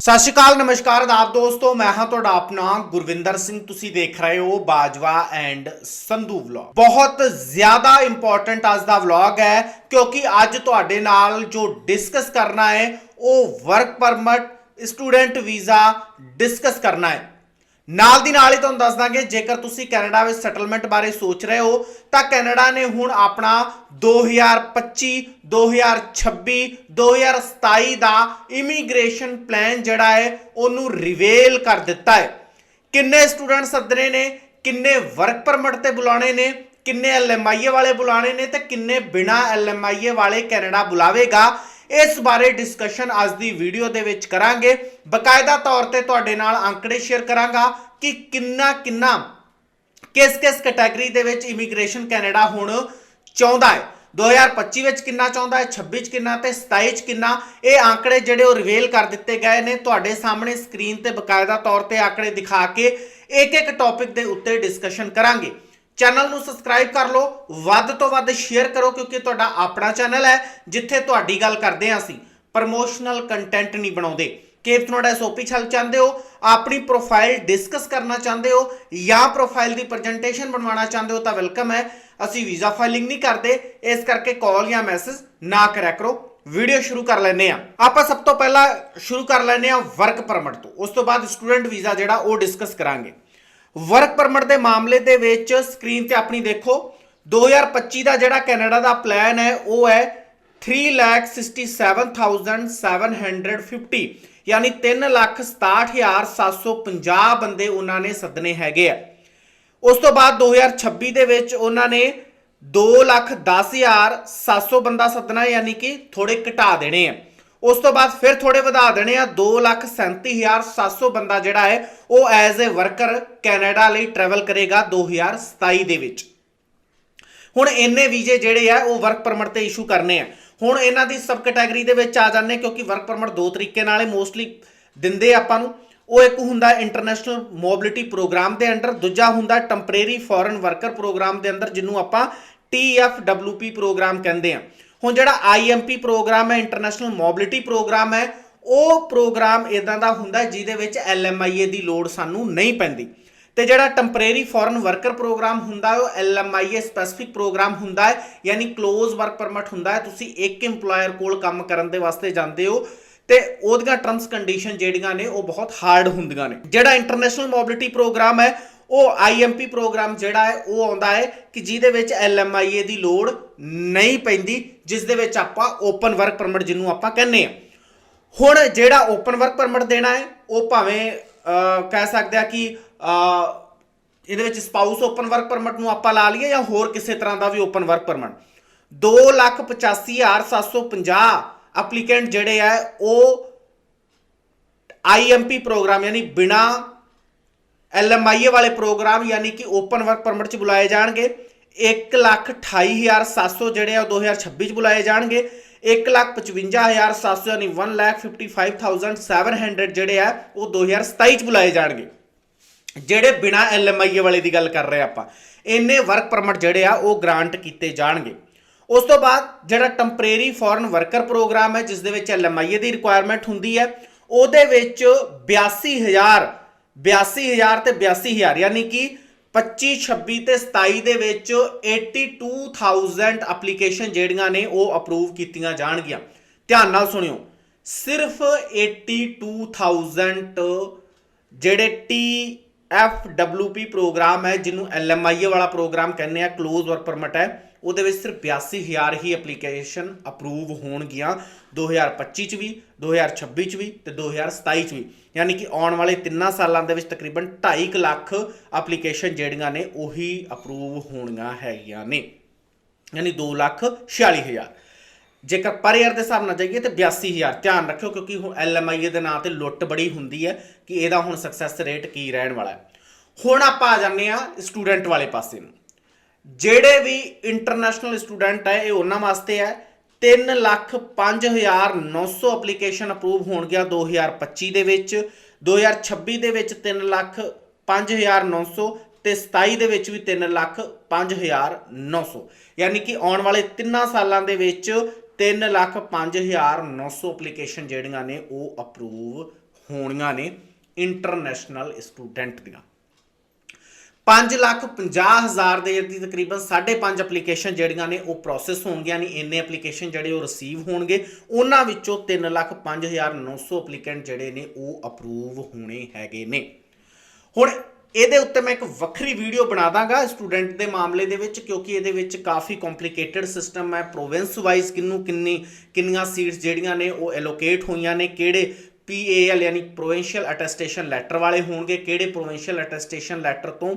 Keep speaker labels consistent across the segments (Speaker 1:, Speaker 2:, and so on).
Speaker 1: ਸਤਿ ਸ਼੍ਰੀ ਅਕਾਲ, ਨਮਸਕਾਰ ਆਪ ਦੋਸਤੋ, ਮੈਂ ਹਾਂ ਤੁਹਾਡਾ ਆਪਣਾ ਗੁਰਵਿੰਦਰ ਸਿੰਘ। ਤੁਸੀਂ ਦੇਖ ਰਹੇ ਹੋ ਬਾਜਵਾ ਐਂਡ ਸੰਧੂ ਵਲੌਗ। ਬਹੁਤ ਜ਼ਿਆਦਾ ਇੰਪੋਰਟੈਂਟ ਅੱਜ ਦਾ ਵਲੌਗ ਹੈ, ਕਿਉਂਕਿ ਅੱਜ ਤੁਹਾਡੇ ਨਾਲ ਜੋ ਡਿਸਕਸ ਕਰਨਾ ਹੈ, ਉਹ work permit student visa discuss ਕਰਨਾ ਹੈ। ਨਾਲ ਦੀ ਨਾਲ ਹੀ ਤੁਹਾਨੂੰ ਦੱਸ ਦਾਂਗੇ, ਜੇਕਰ ਤੁਸੀਂ ਕੈਨੇਡਾ ਵਿੱਚ ਸੈਟਲਮੈਂਟ ਬਾਰੇ ਸੋਚ ਰਹੇ ਹੋ, ਤਾਂ ਕੈਨੇਡਾ ਨੇ ਹੁਣ ਆਪਣਾ 2025 2026 2027 ਦਾ ਇਮੀਗ੍ਰੇਸ਼ਨ ਪਲਾਨ ਜਿਹੜਾ ਹੈ, ਉਹਨੂੰ ਰਿਵੇਲ ਕਰ ਦਿੱਤਾ ਹੈ। ਕਿੰਨੇ ਸਟੂਡੈਂਟ ਸੱਦਣੇ ਨੇ, ਕਿੰਨੇ ਵਰਕ ਪਰਮਿਟ ਤੇ ਬੁਲਾਣੇ ਨੇ, ਕਿੰਨੇ ਐਲਐਮਆਈਏ ਵਾਲੇ ਬੁਲਾਣੇ ਨੇ ਤੇ ਕਿੰਨੇ ਬਿਨਾ ਐਲਐਮਆਈਏ ਵਾਲੇ ਕੈਨੇਡਾ ਬੁਲਾਵੇਗਾ, ਇਸ ਬਾਰੇ ਡਿਸਕਸ਼ਨ ਅੱਜ ਦੀ ਵੀਡੀਓ ਦੇ ਵਿੱਚ ਕਰਾਂਗੇ। ਬਕਾਇਦਾ ਤੌਰ ਤੇ ਤੁਹਾਡੇ ਨਾਲ ਅੰਕੜੇ ਸ਼ੇਅਰ ਕਰਾਂਗਾ ਕਿ ਕਿੰਨਾ ਕਿੰਨਾ ਕਿਸ ਕਿਸ ਕੈਟਾਗਰੀ ਦੇ ਵਿੱਚ ਇਮੀਗ੍ਰੇਸ਼ਨ ਕੈਨੇਡਾ ਹੁਣ ਚਾਹੁੰਦਾ ਹੈ। 2025 ਵਿੱਚ ਕਿੰਨਾ ਚਾਹੁੰਦਾ ਹੈ 26 ਚ ਕਿੰਨਾ ਤੇ 27 ਚ ਕਿੰਨਾ, ਇਹ ਆંકੜੇ ਜਿਹੜੇ ਉਹ ਰਿਵੇਲ ਕਰ ਦਿੱਤੇ ਗਏ ਨੇ। ਤੁਹਾਡੇ ਸਾਹਮਣੇ ਸਕਰੀਨ ਤੇ ਬਕਾਇਦਾ ਤੌਰ ਤੇ ਆંકੜੇ ਦਿਖਾ ਕੇ ਇੱਕ ਇੱਕ ਟੌਪਿਕ ਦੇ ਉੱਤੇ ਡਿਸਕਸ਼ਨ ਕਰਾਂਗੇ। ਚੈਨਲ ਨੂੰ ਸਬਸਕ੍ਰਾਈਬ ਕਰ ਲਓ, ਵੱਧ ਤੋਂ ਵੱਧ ਸ਼ੇਅਰ ਕਰੋ ਕਿਉਂਕਿ ਤੁਹਾਡਾ ਆਪਣਾ ਚੈਨਲ ਹੈ, ਜਿੱਥੇ ਤੁਹਾਡੀ ਗੱਲ ਕਰਦੇ ਹਾਂ ਅਸੀਂ। ਪ੍ਰਮੋਸ਼ਨਲ ਕੰਟੈਂਟ ਨਹੀਂ ਬਣਾਉਂਦੇ। ਕਿ ਤੁਹਾਡਾ ਐਸਓਪੀ ਛਲ ਚਾਹੁੰਦੇ ਹੋ, ਆਪਣੀ ਪ੍ਰੋਫਾਈਲ ਡਿਸਕਸ ਕਰਨਾ ਚਾਹੁੰਦੇ ਹੋ ਜਾਂ ਪ੍ਰੋਫਾਈਲ ਦੀ ਪ੍ਰੈਜੈਂਟੇਸ਼ਨ ਬਣਵਾਉਣਾ ਚਾਹੁੰਦੇ ਹੋ ਤਾਂ ਵੈਲਕਮ ਹੈ। ਅਸੀਂ ਵੀਜ਼ਾ ਫਾਈਲਿੰਗ ਨਹੀਂ ਕਰਦੇ, ਇਸ ਕਰਕੇ ਕਾਲ ਜਾਂ ਮੈਸੇਜ ਨਾ ਕਰਿਆ ਕਰੋ। ਵੀਡੀਓ ਸ਼ੁਰੂ ਕਰ ਲੈਨੇ ਆ ਆਪਾਂ ਸਭ ਤੋਂ ਪਹਿਲਾਂ ਸ਼ੁਰੂ ਕਰ ਲੈਨੇ ਆ ਵਰਕ ਪਰਮਿਟ ਤੋਂ। ਉਸ ਤੋਂ ਬਾਅਦ ਸਟੂਡੈਂਟ ਵੀਜ਼ਾ ਜਿਹੜਾ ਉਹ ਡਿਸਕਸ ਕਰਾਂਗੇ। ਵਰਕ ਪਰਮਿਟ ਦੇ ਮਾਮਲੇ ਦੇ ਵਿੱਚ ਸਕਰੀਨ ਤੇ ਆਪਣੀ ਦੇਖੋ 2025 ਦਾ ਜਿਹੜਾ ਕੈਨੇਡਾ ਦਾ ਪਲਾਨ ਹੈ, ਉਹ ਹੈ 367750 ਯਾਨੀ 367750 ਬੰਦੇ ਉਹਨਾਂ ਨੇ ਸੱਦਨੇ ਹੈਗੇ ਆ। ਉਸ ਤੋਂ ਬਾਅਦ 2026 ਦੇ ਵਿੱਚ ਉਹਨਾਂ ਨੇ 210700 ਬੰਦਾ ਸੱਦਣਾ, ਯਾਨੀ ਕਿ ਥੋੜੇ ਘਟਾ ਦੇਣੇ ਆ। ਉਸ ਤੋਂ ਬਾਅਦ ਫਿਰ ਥੋੜੇ ਵਧਾ ਦੇਣੇ ਆ। 237700 ਬੰਦਾ ਜਿਹੜਾ ਹੈ, ਉਹ ਐਜ਼ ਅ ਵਰਕਰ ਕੈਨੇਡਾ ਲਈ ਟਰੈਵਲ ਕਰੇਗਾ 2027 ਦੇ ਵਿੱਚ। ਹੁਣ ਇੰਨੇ ਵੀਜ਼ੇ ਜਿਹੜੇ ਆ, ਉਹ ਵਰਕ ਪਰਮਿਟ ਤੇ ਇਸ਼ੂ ਕਰਨੇ ਆ। ਹੁਣ ਇਹਨਾਂ ਦੀ ਸਬ ਕੈਟਾਗਰੀ ਦੇ ਵਿੱਚ ਆ ਜਾਂਦੇ ਕਿਉਂਕਿ ਵਰਕ ਪਰਮਿਟ ਦੋ ਤਰੀਕੇ ਨਾਲ ਮੋਸਟਲੀ ਦਿੰਦੇ ਆਪਾਂ ਨੂੰ। ਉਹ ਇੱਕ ਹੁੰਦਾ ਇੰਟਰਨੈਸ਼ਨਲ ਮੋਬਿਲਿਟੀ ਪ੍ਰੋਗਰਾਮ ਦੇ ਅੰਡਰ, ਦੂਜਾ ਹੁੰਦਾ ਟੈਂਪਰੇਰੀ ਫੋਰਨ ਵਰਕਰ ਪ੍ਰੋਗਰਾਮ ਦੇ ਅੰਦਰ, ਜਿਹਨੂੰ ਆਪਾਂ TFWP ਪ੍ਰੋਗਰਾਮ ਕਹਿੰਦੇ ਆ ਹੁਣ ਜਿਹੜਾ IMP ਪ੍ਰੋਗਰਾਮ ਹੈ ਇੰਟਰਨੈਸ਼ਨਲ ਮੋਬਿਲਿਟੀ ਪ੍ਰੋਗਰਾਮ ਹੈ, ਉਹ ਪ੍ਰੋਗਰਾਮ ਇਦਾਂ ਦਾ ਹੁੰਦਾ ਜਿਹਦੇ ਵਿੱਚ LMIA ਦੀ ਲੋੜ ਸਾਨੂੰ ਨਹੀਂ ਪੈਂਦੀ। ਤੇ ਜਿਹੜਾ ਟੈਂਪਰੇਰੀ ਫੋਰਨ ਵਰਕਰ ਪ੍ਰੋਗਰਾਮ ਹੁੰਦਾ ਹੈ, ਉਹ LMIA ਸਪੈਸਿਫਿਕ ਪ੍ਰੋਗਰਾਮ ਹੁੰਦਾ ਹੈ, ਯਾਨੀ ক্লোਜ਼ ਵਰਕ ਪਰਮਿਟ ਹੁੰਦਾ ਹੈ, ਤੁਸੀਂ ਇੱਕ EMPLOYER ਕੋਲ ਕੰਮ ਕਰਨ ਦੇ ਵਾਸਤੇ ਜਾਂਦੇ ਹੋ, ਤੇ ਉਹਦੀਆਂ ਟਰਮਸ ਕੰਡੀਸ਼ਨ ਜਿਹੜੀਆਂ ਨੇ, ਉਹ ਬਹੁਤ ਹਾਰਡ ਹੁੰਦੀਆਂ ਨੇ। ਜਿਹੜਾ ਇੰਟਰਨੈਸ਼ਨਲ ਮੋਬਿਲਿਟੀ ਪ੍ਰੋਗਰਾਮ ਹੈ, ਉਹ IMP ਪ੍ਰੋਗਰਾਮ ਜਿਹੜਾ ਹੈ, ਉਹ ਆਉਂਦਾ ਹੈ ਕਿ ਜਿਹਦੇ ਵਿੱਚ LMIA ਦੀ ਲੋੜ ਨਹੀਂ ਪੈਂਦੀ, ਜਿਸ ਦੇ ਵਿੱਚ ਆਪਾਂ ਓਪਨ ਵਰਕ ਪਰਮਿਟ ਜਿਹਨੂੰ ਆਪਾਂ ਕਹਿੰਦੇ ਆ ਹੁਣ ਜਿਹੜਾ ਓਪਨ ਵਰਕ ਪਰਮਿਟ ਦੇਣਾ ਹੈ, ਉਹ ਭਾਵੇਂ ਕਹਿ ਸਕਦੇ ਆ ਕਿ ਇਹਦੇ ਵਿੱਚ ਸਪਾਊਸ ਓਪਨ ਵਰਕ ਪਰਮਿਟ ਨੂੰ ਆਪਾਂ ਲਾ ਲਈਏ ਜਾਂ ਹੋਰ ਕਿਸੇ ਤਰ੍ਹਾਂ ਦਾ ਵੀ ਓਪਨ ਵਰਕ ਪਰਮਿਟ 285750 ਐਪਲੀਕੈਂਟ ਜਿਹੜੇ ਆ, ਉਹ ਆਈਐਮਪੀ ਪ੍ਰੋਗਰਾਮ ਯਾਨੀ ਬਿਨਾ ਐਲਐਮਆਈਏ ਵਾਲੇ ਪ੍ਰੋਗਰਾਮ ਯਾਨੀ ਕਿ ਓਪਨ ਵਰਕ ਪਰਮਿਟ ਚ ਬੁਲਾਏ ਜਾਣਗੇ। 128700 ਜਿਹੜੇ ਆ, ਉਹ 2026 ਚ ਬੁਲਾਏ ਜਾਣਗੇ। 155700 ਯਾਨੀ 155700 ਜਿਹੜੇ ਆ, ਉਹ 2027 ਚ ਬੁਲਾਏ ਜਾਣਗੇ। ਜਿਹੜੇ ਬਿਨਾ ਐਲਐਮਆਈਏ ਵਾਲੇ ਦੀ ਗੱਲ ਕਰ ਰਹੇ ਆਪਾਂ, ਇੰਨੇ ਵਰਕ ਪਰਮਿਟ ਜਿਹੜੇ ਆ, ਉਹ ਗ੍ਰਾਂਟ ਕੀਤੇ ਜਾਣਗੇ। ਉਸ ਤੋਂ ਬਾਅਦ ਜਿਹੜਾ ਟੈਂਪਰੇਰੀ ਫੋਰਨ ਵਰਕਰ ਪ੍ਰੋਗਰਾਮ ਹੈ, ਜਿਸ ਦੇ ਵਿੱਚ ਐਲਐਮਆਈਏ ਦੀ ਰਿਕੁਆਇਰਮੈਂਟ ਹੁੰਦੀ ਹੈ, ਉਹਦੇ ਵਿੱਚ 82000 82000 ਤੇ 82000 ਯਾਨੀ ਕਿ 25 26 ਤੇ 27 ਦੇ ਵਿੱਚ 82000 ਐਪਲੀਕੇਸ਼ਨ ਜਿਹੜੀਆਂ ਨੇ, ਉਹ ਅਪਰੂਵ ਕੀਤੀਆਂ ਜਾਣਗੀਆਂ। ਧਿਆਨ ਨਾਲ ਸੁਣਿਓ, ਸਿਰਫ 82000 ਜਿਹੜੇ ਟੀ ਐਫ ਡਬਲਯੂਪੀ ਪ੍ਰੋਗਰਾਮ ਹੈ, ਜਿਹਨੂੰ ਐਲਐਮਆਈਏ ਵਾਲਾ ਪ੍ਰੋਗਰਾਮ ਕਹਿੰਦੇ ਆ ক্লোਜ਼ ਵਰਕ ਪਰਮਿਟ ਹੈ। ਉਹਦੇ ਵਿੱਚ ਸਿਰਫ 82000 ਹੀ ਐਪਲੀਕੇਸ਼ਨ ਅਪਰੂਵ ਹੋਣਗੀਆਂ 2025 ਚ ਵੀ 2026 ਚ ਵੀ ਤੇ 2027 ਚ ਵੀ। ਯਾਨੀ ਕਿ ਆਉਣ ਵਾਲੇ 3 ਸਾਲਾਂ ਦੇ ਵਿੱਚ ਤਕਰੀਬਨ 2.5 ਲੱਖ ਐਪਲੀਕੇਸ਼ਨ ਜਿਹੜੀਆਂ ਨੇ, ਉਹੀ ਅਪਰੂਵ ਹੋਣੀਆਂ ਹੈਗੀਆਂ ਨੇ। ਯਾਨੀ 246000 ਜੇਕਰ ਪਰ ਈਅਰ ਦੇ ਹਿਸਾਬ ਨਾਲ ਜਾਈਏ ਤੇ 82000 ਧਿਆਨ ਰੱਖਿਓ ਕਿਉਂਕਿ ਹੁਣ ਐਲਐਮਆਈਏ ਦੇ ਨਾਂ ਤੇ ਲੁੱਟ ਬੜੀ ਹੁੰਦੀ ਹੈ ਕਿ ਇਹਦਾ ਹੁਣ ਸਕਸੈਸ ਰੇਟ ਕੀ ਰਹਿਣ ਵਾਲਾ ਹੈ। ਹੁਣ ਆਪਾਂ ਆ ਜਾਂਦੇ ਆ ਸਟੂਡੈਂਟ ਵਾਲੇ ਪਾਸੇ ਨੂੰ। ਜਿਹੜੇ ਵੀ ਇੰਟਰਨੈਸ਼ਨਲ ਸਟੂਡੈਂਟ ਹੈ, ਇਹ ਉਹਨਾਂ ਵਾਸਤੇ ਹੈ। 305900 ਐਪਲੀਕੇਸ਼ਨ ਅਪਰੂਵ ਹੋਣਗੀਆਂ 2025 ਦੇ ਵਿੱਚ 2026 ਦੇ ਵਿੱਚ 305900 ਤੇ 27 ਦੇ ਵਿੱਚ ਵੀ 305900 ਯਾਨੀ ਕਿ ਆਉਣ ਵਾਲੇ 3 ਸਾਲਾਂ ਦੇ ਵਿੱਚ 305900 ਐਪਲੀਕੇਸ਼ਨ ਜਿਹੜੀਆਂ ਨੇ ਉਹ ਅਪਰੂਵ ਹੋਣੀਆਂ ਨੇ ਇੰਟਰਨੈਸ਼ਨਲ ਸਟੂਡੈਂਟ ਦੀਆਂ। 5 ਲੱਖ 50 ਹਜ਼ਾਰ ਦੇ ਦੀ ਤਕਰੀਬਨ 5.5 ਐਪਲੀਕੇਸ਼ਨ ਜਿਹੜੀਆਂ ਨੇ ਉਹ ਪ੍ਰੋਸੈਸ ਹੋਣਗੀਆਂ ਨੇ, ਇੰਨੇ ਐਪਲੀਕੇਸ਼ਨ ਜਿਹੜੇ ਉਹ ਰਿਸੀਵ ਹੋਣਗੇ, ਉਹਨਾਂ ਵਿੱਚੋਂ 3 ਲੱਖ 5900 ਐਪਲੀਕੈਂਟ ਜਿਹੜੇ ਨੇ ਉਹ ਅਪਰੂਵ ਹੋਣੇ ਹੈਗੇ ਨੇ। ਹੁਣ ਇਹਦੇ ਉੱਤੇ ਮੈਂ ਇੱਕ ਵੱਖਰੀ ਵੀਡੀਓ ਬਣਾ ਦਾਂਗਾ ਸਟੂਡੈਂਟ ਦੇ ਮਾਮਲੇ ਦੇ ਵਿੱਚ, ਕਿਉਂਕਿ ਇਹਦੇ ਵਿੱਚ ਕਾਫੀ ਕੰਪਲਿਕੇਟਡ ਸਿਸਟਮ ਹੈ। ਪ੍ਰੋਵਿੰਸ ਵਾਈਜ਼ ਕਿੰਨੂੰ, ਕਿੰਨੀ, ਕਿੰਨੀਆਂ ਸੀਟਸ ਜਿਹੜੀਆਂ ਨੇ ਉਹ ਐਲੋਕੇਟ ਹੋਈਆਂ ਨੇ, ਕਿਹੜੇ ਪੀਏਐਲ ਯਾਨੀ ਪ੍ਰੋਵਿੰਸ਼ੀਅਲ ਅਟੈਸਟੇਸ਼ਨ ਲੈਟਰ ਵਾਲੇ ਹੋਣਗੇ, ਕਿਹੜੇ ਪ੍ਰੋਵਿੰਸ਼ੀਅਲ ਅਟੈਸਟੇਸ਼ਨ ਲੈਟਰ ਤੋਂ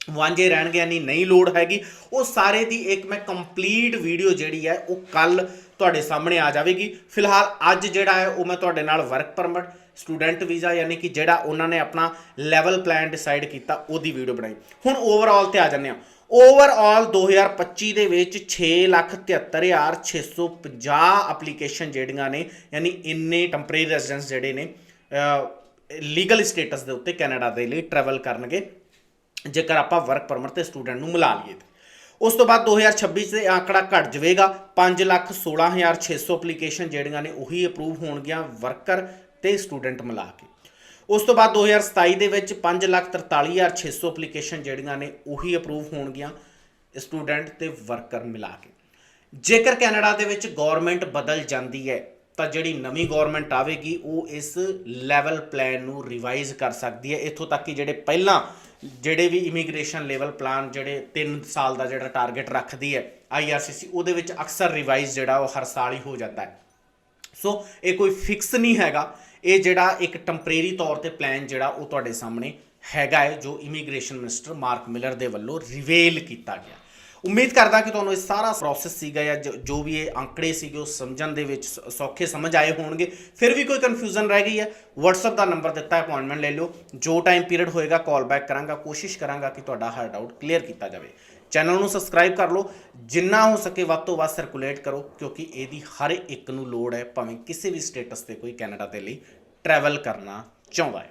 Speaker 1: ਵਾਂਝੇ ਰਹਿਣਗੇ ਯਾਨੀ ਨਹੀਂ ਲੋੜ ਹੈਗੀ। ਉਹ ਸਾਰੇ ਦੀ ਇੱਕ ਮੈਂ ਕੰਪਲੀਟ ਵੀਡੀਓ ਜਿਹੜੀ ਹੈ, ਉਹ ਕੱਲ ਤੁਹਾਡੇ ਸਾਹਮਣੇ ਆ ਜਾਵੇਗੀ। ਫਿਲਹਾਲ ਅੱਜ ਜਿਹੜਾ ਹੈ ਉਹ ਮੈਂ ਤੁਹਾਡੇ ਨਾਲ ਵਰਕ ਪਰਮਿਟ ਸਟੂਡੈਂਟ ਵੀਜ਼ਾ ਯਾਨੀ ਕਿ ਜਿਹੜਾ ਉਹਨਾਂ ਨੇ ਆਪਣਾ ਲੈਵਲ ਪਲਾਨ ਡਿਸਾਈਡ ਕੀਤਾ, ਉਹਦੀ ਵੀਡੀਓ ਬਣਾਈ। ਹੁਣ ਓਵਰਆਲ ਤੇ ਆ ਜਾਂਦੇ ਆ ਓਵਰਆਲ 2025 ਦੇ ਵਿੱਚ 673650 ਐਪਲੀਕੇਸ਼ਨ ਜਿਹੜੀਆਂ ਨੇ, ਯਾਨੀ ਇੰਨੇ ਟੈਂਪਰੇਰੀ ਰੈਜ਼ੀਡੈਂਸ ਜਿਹੜੇ ਨੇ ਲੀਗਲ ਸਟੇਟਸ ਦੇ ਉੱਤੇ ਕੈਨੇਡਾ ਦੇ ਲਈ ਟਰੈਵਲ ਕਰਨਗੇ। ਜੇਕਰ ਆਪਾਂ ਵਰਕ ਪਰਮਿਟ ਤੇ ਸਟੂਡੈਂਟ ਨੂੰ ਮਿਲਾ ਲਈਏ ਉਸ ਤੋਂ ਬਾਅਦ 2026 'ਚ ਇਹ ਆંકੜਾ ਘਟ ਜਾਵੇਗਾ। 516600 ਐਪਲੀਕੇਸ਼ਨ ਜਿਹੜੀਆਂ ਨੇ ਉਹੀ ਅਪਰੂਵ ਹੋਣਗੀਆਂ ਵਰਕਰ ਤੇ ਸਟੂਡੈਂਟ ਮਿਲਾ ਕੇ। ਉਸ ਤੋਂ ਬਾਅਦ 2027 ਦੇ ਵਿੱਚ 543600 ਐਪਲੀਕੇਸ਼ਨ ਜਿਹੜੀਆਂ ਨੇ ਉਹੀ ਅਪਰੂਵ ਹੋਣਗੀਆਂ ਸਟੂਡੈਂਟ ਤੇ ਵਰਕਰ ਮਿਲਾ ਕੇ। ਜੇਕਰ ਕੈਨੇਡਾ ਦੇ ਵਿੱਚ ਗਵਰਨਮੈਂਟ ਬਦਲ ਜਾਂਦੀ ਹੈ, ਤਾਂ ਜਿਹੜੀ ਨਵੀਂ ਗਵਰਨਮੈਂਟ ਆਵੇਗੀ, ਉਹ ਇਸ ਲੈਵਲ ਪਲਾਨ ਨੂੰ ਰਿਵਾਈਜ਼ ਕਰ ਸਕਦੀ ਹੈ। ਇੱਥੋਂ ਤੱਕ ਕਿ ਜਿਹੜੇ ਪਹਿਲਾਂ ਜਿਹੜੇ ਵੀ ਇਮੀਗ੍ਰੇਸ਼ਨ ਲੈਵਲ ਪਲਾਨ ਜਿਹੜੇ 3 ਸਾਲ ਦਾ ਜਿਹੜਾ ਟਾਰਗੇਟ ਰੱਖਦੀ ਹੈ ਆਈਆਰਸੀਸੀ ਉਹਦੇ ਵਿੱਚ ਅਕਸਰ ਰਿਵਾਈਜ਼ ਜਿਹੜਾ ਉਹ ਹਰ ਸਾਲ ਹੀ ਹੋ ਜਾਂਦਾ ਹੈ। ਸੋ ਇਹ ਕੋਈ ਫਿਕਸ ਨਹੀਂ ਹੈਗਾ। ਇਹ ਜਿਹੜਾ ਇੱਕ ਟੈਂਪਰੇਰੀ ਤੌਰ ਤੇ ਪਲਾਨ ਜਿਹੜਾ ਉਹ ਤੁਹਾਡੇ ਸਾਹਮਣੇ ਹੈਗਾ ਹੈ, ਜੋ ਇਮੀਗ੍ਰੇਸ਼ਨ ਮਿਨਿਸਟਰ ਮਾਰਕ ਮਿਲਰ ਦੇ ਵੱਲੋਂ ਰਿਵੇਲ ਕੀਤਾ ਗਿਆ। ਉਮੀਦ ਕਰਦਾ ਕਿ ਤੁਹਾਨੂੰ ਇਹ ਸਾਰਾ ਪ੍ਰੋਸੈਸ ਸੀਗਾ ਜਾਂ ਜੋ- ਵੀ ਇਹ ਅੰਕੜੇ ਸੀਗੇ ਉਹ ਸਮਝਣ ਦੇ ਵਿੱਚ ਸੌਖੇ ਸਮਝ ਆਏ ਹੋਣਗੇ। ਫਿਰ ਵੀ ਕੋਈ ਕਨਫਿਊਜ਼ਨ ਰਹਿ ਗਈ ਹੈ। WhatsApp ਦਾ ਨੰਬਰ ਦਿੱਤਾ ਹੈ ਅਪਾਇੰਟਮੈਂਟ ਲੈ ਲਿਓ। ਜੋ ਟਾਈਮ ਪੀਰੀਅਡ ਹੋਏਗਾ ਕਾਲ ਬੈਕ ਕਰਾਂਗਾ, ਕੋਸ਼ਿਸ਼ ਕਰਾਂਗਾ ਕਿ ਤੁਹਾਡਾ ਹਰ ਡਾਊਟ ਕਲੀਅਰ ਕੀਤਾ ਜਾਵੇ। ਚੈਨਲ ਨੂੰ ਸਬਸਕ੍ਰਾਈਬ ਕਰ ਲਓ। ਜਿੰਨਾ ਹੋ ਸਕੇ ਵੱਧ ਤੋਂ ਵੱਧ ਸਰਕੂਲੇਟ ਕਰੋ, ਕਿਉਂਕਿ ਇਹਦੀ ਹਰ ਇੱਕ ਨੂੰ ਲੋੜ ਹੈ, ਭਾਵੇਂ ਕਿਸੇ ਵੀ ਸਟੇਟਸ ਤੇ ਕੋਈ ਕੈਨੇਡਾ ਦੇ ਲਈ ਟਰੈਵਲ ਕਰਨਾ ਚਾਹੁੰਦਾ ਹੈ।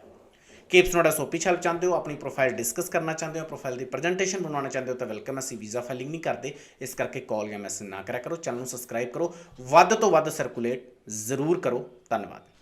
Speaker 1: ਕੇਪਸ ਨੋਡਾ ਸੋਪੀ ਹੈਲਪ ਚਾਹੁੰਦੇ ਹੋ, ਆਪਣੀ ਪ੍ਰੋਫਾਈਲ ਡਿਸਕਸ ਕਰਨਾ ਚਾਹੁੰਦੇ ਹੋ ਪ੍ਰੋਫਾਈਲ ਦੀ ਪ੍ਰੈਜੈਂਟੇਸ਼ਨ ਬਣਾਉਣਾ ਚਾਹੁੰਦੇ ਹੋ, ਤਾਂ ਵੈਲਕਮ ਅਸੀਂ ਵੀਜ਼ਾ ਫਾਈਲਿੰਗ ਨਹੀਂ ਕਰਦੇ। ਇਸ ਕਰਕੇ ਕਾਲ ਜਾਂ ਮੈਸੇਜ ਨਾ ਕਰਿਆ ਕਰੋ, ਚੈਨਲ ਨੂੰ ਸਬਸਕ੍ਰਾਈਬ ਕਰੋ। ਵੱਧ ਤੋਂ ਵੱਧ ਸਰਕੂਲੇਟ ਜ਼ਰੂਰ ਕਰੋ। ਧੰਨਵਾਦ।